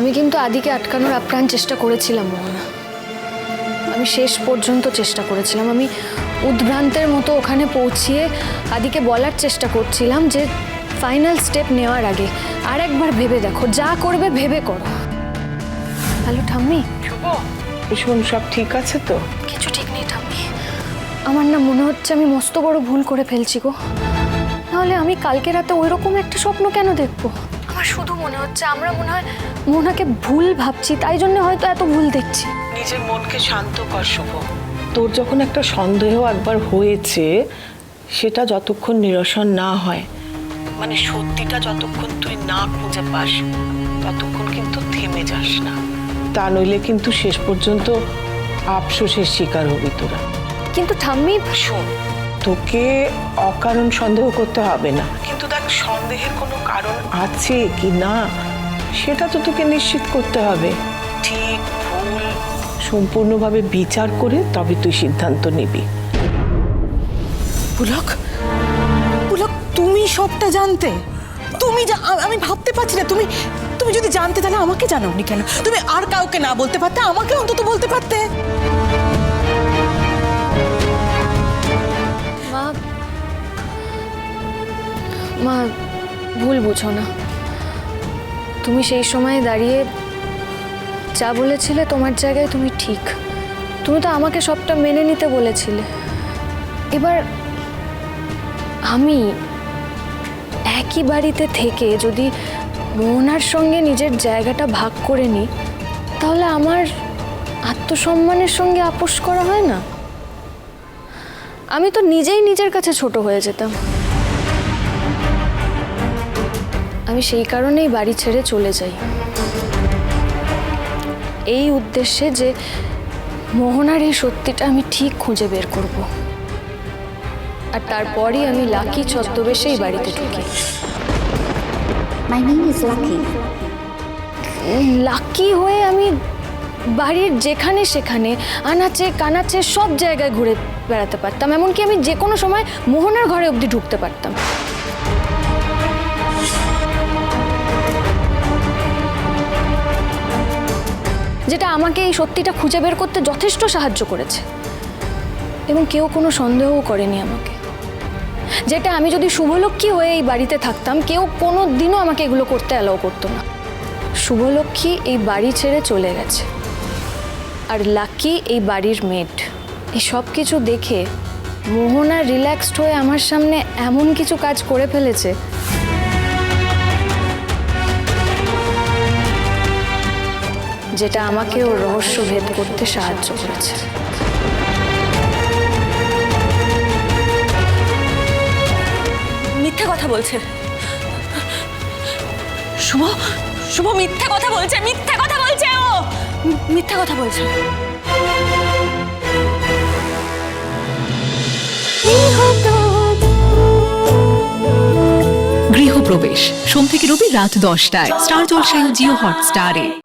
আমি কিন্তু আদিকে আটকানোর আপ্রাণ চেষ্টা করেছিলাম মোহনা। আমি শেষ পর্যন্ত চেষ্টা করেছিলাম। আমি উদ্ভ্রান্তের মতো ওখানে পৌঁছিয়ে আদিকে বলার চেষ্টা করছিলাম যে ফাইনাল স্টেপ নেওয়ার আগে আর একবার ভেবে দেখো যা করবে ভেবে করো। হ্যালো ঠাম্মি? শোন সব ঠিক আছে তো? কিছু ঠিক নেই ঠাম্মি। আমার না মনে হচ্ছে আমি মস্ত বড় ভুল করে ফেলছি গো। নাহলে আমি কালকে রাতে ওই রকম একটা স্বপ্ন কেন দেখব? আমার শুধু মনে হচ্ছে আমরা মনে হয় মোনাকে ভুল ভাবছি তাই জন্য হয়তো এত ভুল দেখছি। নিজের মনকে শান্ত কর শুভ। তোর যখন একটা সন্দেহ একবার হয়েছে সেটা যতক্ষণ নিরসন না হয় মানে সত্যিটা যতক্ষণ তুই না খুঁজে পাস ততক্ষণ কিন্তু থেমে যাস না। তা নইলে কিন্তু শেষ পর্যন্ত আফসোসের শিকার হবি তোরা। কিন্তু ঠাম্মি শোন তোকে অকারণ সন্দেহ করতে হবে না। কিন্তু দেখ সন্দেহের কোনো কারণ আছে কি না সেটা তো তোকে নিশ্চিত করতে হবে। ঠিক ভুল। সম্পূর্ণভাবে বিচার করে তবে তুই সিদ্ধান্ত নিবি। পুলক পুলক তুমি সবটা জানতে। তুমি আমি ভাবতে পারছি না তুমি তুমি যদি জানতে তাহলে আমাকে জানাওনি কেন? তুমি আর কাউকে না বলতে পারতে আমাকে অন্তত বলতে পারতে। ভুল বুঝো না। তুমি সেই সময় দাঁড়িয়ে যা বলেছিলে তোমার জায়গায় তুমি ঠিক। তুমি তো আমাকে সবটা মেনে নিতে বলেছিলে। এবার আমি একই বাড়িতে থেকে যদি মোহনার সঙ্গে নিজের জায়গাটা ভাগ করে নিই, তাহলে আমার আত্মসম্মানের সঙ্গে আপোষ করা হয় না? আমি তো নিজেই নিজের কাছে ছোট হয়ে যেতাম। আমি সেই কারণেই বাড়ি ছেড়ে চলে যাই। এই উদ্দেশ্যে যে মোহনার এই সত্যিটা আমি ঠিক খুঁজে বের করব। আর তারপরই আমি লাকি ছদ্মবেশে এই বাড়িতে ঢুকি। Lucky. লাকি হয়ে আমি বাড়ির যেখানে সেখানে আনাচে কানাচে সব জায়গায় ঘুরে বেড়াতে পারতাম। এমনকি আমি যে কোনো সময় মোহনার ঘরে অবধি ঢুকতে পারতাম। আমাকে এই সত্যিটা খুঁজে বের করতে যথেষ্ট সাহায্য করেছে। এবং কেউ কোনো সন্দেহও করেনি আমাকে। যেটা আমি যদি শুভলক্ষ্মী হয়ে এই বাড়িতে থাকতাম, কেউ কোনো দিনও আমাকে এগুলো করতে অ্যালাউ করতো না। শুভলক্ষ্মী এই বাড়ি ছেড়ে চলে গেছে। আর লাকি এই বাড়ির মেড এই সব কিছু দেখে মোহনা রিল্যাক্সড হয়ে আমার সামনে এমন কিছু কাজ করে ফেলেছে যেটা আমাকে ওর রহস্য ভেদ করতে সাহায্য করেছে। মিথ্যে কথা বলছে। শুভ শুভ মিথ্যে কথা বলছে মিথ্যে কথা বলছে ও! মিথ্যে কথা বলছে। গৃহপ্রবেশ। সোম থেকে রবি রাত দশটায়। স্টার জলসায় জিও হটস্টারে।